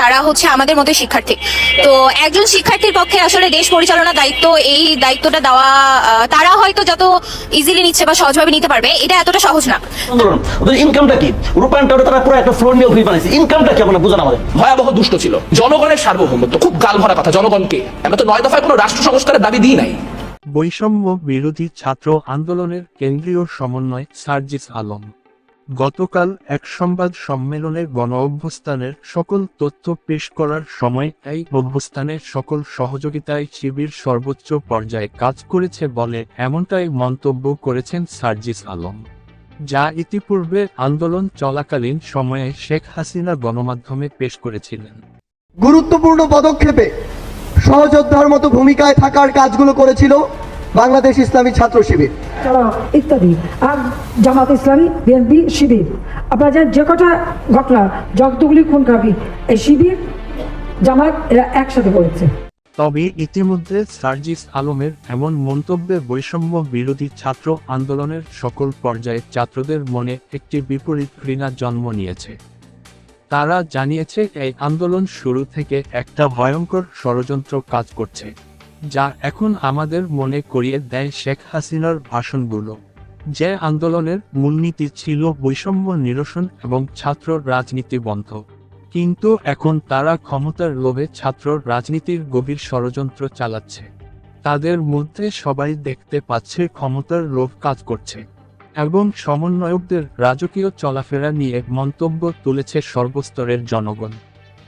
তারা হচ্ছে আমাদের মতো শিক্ষার্থী। তো একজন শিক্ষার্থীর পক্ষে আসলে দেশ পরিচালনার দায়িত্ব এই দায়িত্বটা দেওয়া তারা হয়তো যত ইজিলি নিচ্ছে বা সহজভাবে নিতে পারবে এটা এতটা সহজ না। ওদের ইনকামটা কি? তারা পুরো একটা ফ্লোর নিয়ে অভিযোগ ইনকামটা কি আপনারা বুঝান আমাদের? ভয়াবহ দুষ্ট ছিল। জনগণের সার্বভৌমত্ব খুব গাল ভরা কথা জনগণকে আমরা তো নয় দফায় কোনো রাষ্ট্র সংস্কারের দাবি দিই নাই। বৈষম্য বিরোধী ছাত্র আন্দোলনের কেন্দ্রীয় সমন্বয় সার্জিস আলম। গতকাল এক সংবাদ সম্মেলনে গণ অভ্যুত্থানের সকল তথ্য পেশ করার সময় এই অভ্যুত্থানের সকল সহযোগিতায় শিবির সর্বোচ্চ পর্যায়ে কাজ করেছে বলে এমনটাই মন্তব্য করেছেন সার্জিস আলম। যা ইতিপূর্বে আন্দোলন চলাকালীন সময়ে শেখ হাসিনা গণমাধ্যমে পেশ করেছিলেন। গুরুত্বপূর্ণ পদক্ষেপে সহযোদ্ধার মতো ভূমিকায় থাকার কাজগুলো করেছিল বাংলাদেশ ইসলামী ছাত্র শিবির। ইত্যাদি। আর জামাত ইসলামী বিএনপি শিবির। আপনারা জানেন যে কটা ঘটনা জগতগুলি খুন কাবি এই শিবির জামাত এরা একসাথে করেছে। তবে ইতিমধ্যে সার্জিস আলমের এমন মন্তব্যে বৈষম্য বিরোধী ছাত্র আন্দোলনের সকল পর্যায়ে ছাত্রদের মনে একটি বিপরীত ঘৃণা জন্ম নিয়েছে। তারা জানিয়েছে এই আন্দোলন শুরু থেকে একটা ভয়ঙ্কর ষড়যন্ত্র কাজ করছে। যা এখন আমাদের মনে করিয়ে দেয় শেখ হাসিনার ভাষণগুলো। যে আন্দোলনের মূলনীতি ছিল বৈষম্য নিরসন এবং ছাত্র রাজনীতি বন্ধ। কিন্তু এখন তারা ক্ষমতার লোভে ছাত্র রাজনীতির গভীর ষড়যন্ত্র চালাচ্ছে। তাদের মধ্যে সবাই দেখতে পাচ্ছে ক্ষমতার লোভ কাজ করছে। এবং সমন্বয়কদের রাজকীয় চলাফেরা নিয়ে মন্তব্য তুলেছে সর্বস্তরের জনগণ।